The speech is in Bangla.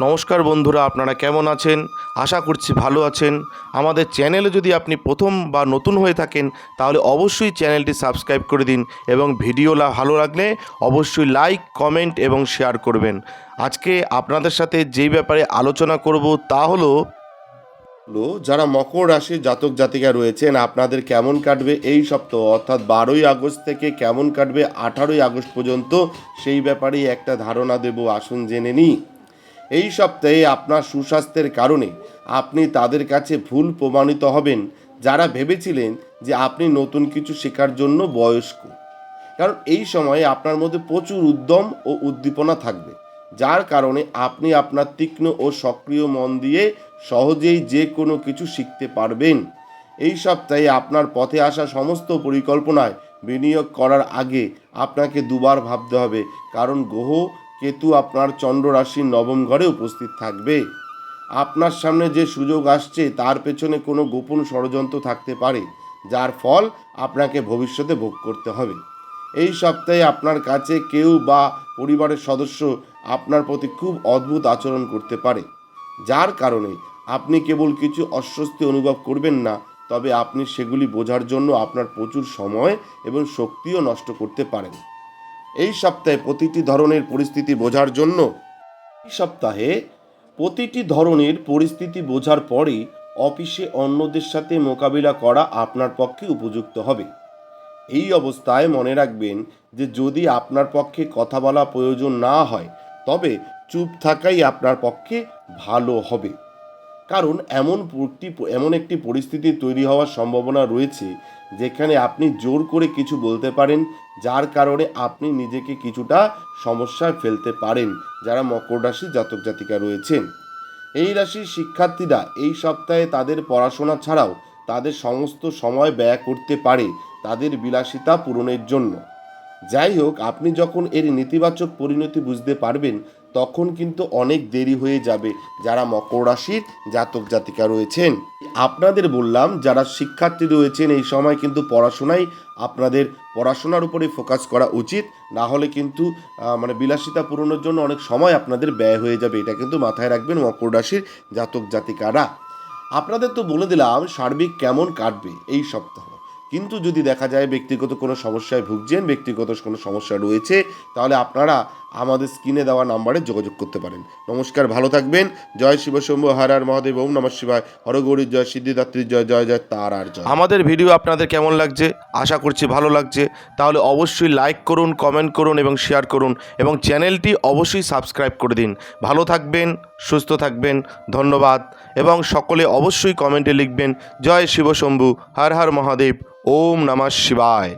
নমস্কার বন্ধুরা, আপনারা কেমন আছেন? আশা করছি ভালো আছেন। আমাদের চ্যানেলে যদি আপনি প্রথম বা নতুন হয়ে থাকেন, তাহলে অবশ্যই চ্যানেলটি সাবস্ক্রাইব করে দিন এবং ভিডিওলা ভালো লাগলে অবশ্যই লাইক, কমেন্ট এবং শেয়ার করবেন। আজকে আপনাদের সাথে যেই ব্যাপারে আলোচনা করব তা হলো হলো, যারা মকর রাশির জাতক জাতিকা রয়েছেন, আপনাদের কেমন কাটবে এই সপ্তাহ? অর্থাৎ বারোই আগস্ট থেকে কেমন কাটবে আঠারোই আগস্ট পর্যন্ত? সেই ব্যাপারেই একটা ধারণা দেব, আসুন জেনে নিই। এই সপ্তাহে আপনার সুস্বাস্থ্যের কারণে আপনি তাদের কাছে ভুল প্রমাণিত হবেন যারা ভেবেছিলেন যে আপনি নতুন কিছু শেখার জন্য বয়স্ক। কারণ এই সময়ে আপনার মধ্যে প্রচুর উদ্যম ও উদ্দীপনা থাকবে, যার কারণে আপনি আপনার তীক্ষ্ণ ও সক্রিয় মন দিয়ে সহজেই যে কোনো কিছু শিখতে পারবেন। এই সপ্তাহে আপনার পথে আসা সমস্ত পরিকল্পনায় বিনিয়োগ করার আগে আপনাকে দুবার ভাবতে হবে, কারণ গ্রহ কেতু আপনার চন্দ্র রাশির নবম ঘরে উপস্থিত থাকবে। আপনার সামনে যে সুযোগ আসছে, তার পেছনে কোনো গোপন ষড়যন্ত্র থাকতে পারে, যার ফল আপনাকে ভবিষ্যতে ভোগ করতে হবে। এই সপ্তাহে আপনার কাছে কেউ বা পরিবারের সদস্য আপনার প্রতি খুব অদ্ভুত আচরণ করতে পারে, যার কারণে আপনি কেবল কিছু অস্বস্তি অনুভব করবেন না, তবে আপনি সেগুলি বোঝার জন্য আপনার প্রচুর সময় এবং শক্তিও নষ্ট করতে পারেন। এই সপ্তাহে প্রতিটি ধরনের পরিস্থিতি বোঝার জন্য এই সপ্তাহে প্রতিটি ধরনের পরিস্থিতি বোঝার পরই অফিসে অন্যদের সাথে মোকাবিলা করা আপনার পক্ষে উপযুক্ত হবে। এই অবস্থায় মনে রাখবেন যে যদি আপনার পক্ষে কথা বলা প্রয়োজন না হয়, তবে চুপ থাকাই আপনার পক্ষে ভালো হবে। কারণ এমন একটি এমন একটি পরিস্থিতি তৈরি হওয়ার সম্ভাবনা রয়েছে যেখানে আপনি জোর করে কিছু বলতে পারেন, যার কারণে আপনি নিজেকে কিছুটা সমস্যায় ফেলতে পারেন যারা মকর রাশি জাতক জাতিকা রয়েছেন। এই রাশির শিক্ষার্থীরা এই সপ্তাহে তাদের পড়াশোনা ছাড়াও তাদের সমস্ত সময় ব্যয় করতে পারে তাদের বিলাসিতা পূরণের জন্য। যাই হোক, আপনি যখন এর নেতিবাচক পরিণতি বুঝতে পারবেন তখন কিন্তু অনেক দেরি হয়ে যাবে। যারা মকর রাশির জাতক জাতিকা রয়েছেন, আপনাদের বললাম, যারা শিক্ষার্থী রয়েছেন, এই সময় কিন্তু পড়াশোনায় আপনাদের পড়াশোনার উপরে ফোকাস করা উচিত। না হলে কিন্তু মানে বিলাসিতা পূরণের জন্য অনেক সময় আপনাদের ব্যয় হয়ে যাবে। এটা কিন্তু মাথায় রাখবেন মকর রাশির জাতক জাতিকারা। আপনাদের তো বলে দিলাম, সার্বিক কেমন কাটবে এই সপ্তাহ? কিন্তু যদি দেখা যায় ব্যক্তিগত কোনো সমস্যায় ভুগছেন, ব্যক্তিগত কোনো সমস্যা রয়েছে, তাহলে আপনারা আমাদের স্ক্রিনে দেওয়া নাম্বারে যোগাযোগ করতে পারেন। নমস্কার, ভালো থাকবেন। জয় শিব শম্ভু, হর হর মহাদেব, ওম নমঃ শিবায়। হরগৌরী জয় সিদ্ধিদাত্রীর জয় জয় জয়, তার আর জয়। আমাদের ভিডিও আপনাদের কেমন লাগছে? আশা করছি ভালো লাগছে। তাহলে অবশ্যই লাইক করুন কমেন্ট করুন এবং শেয়ার করুন এবং চ্যানেলটি অবশ্যই সাবস্ক্রাইব করে দিন। ভালো থাকবেন, সুস্থ থাকবেন, ধন্যবাদ এবং সকলে অবশ্যই কমেন্টে লিখবেন, জয় শিবশম্ভু হর হর মহাদেব ওম নমঃ শিবায়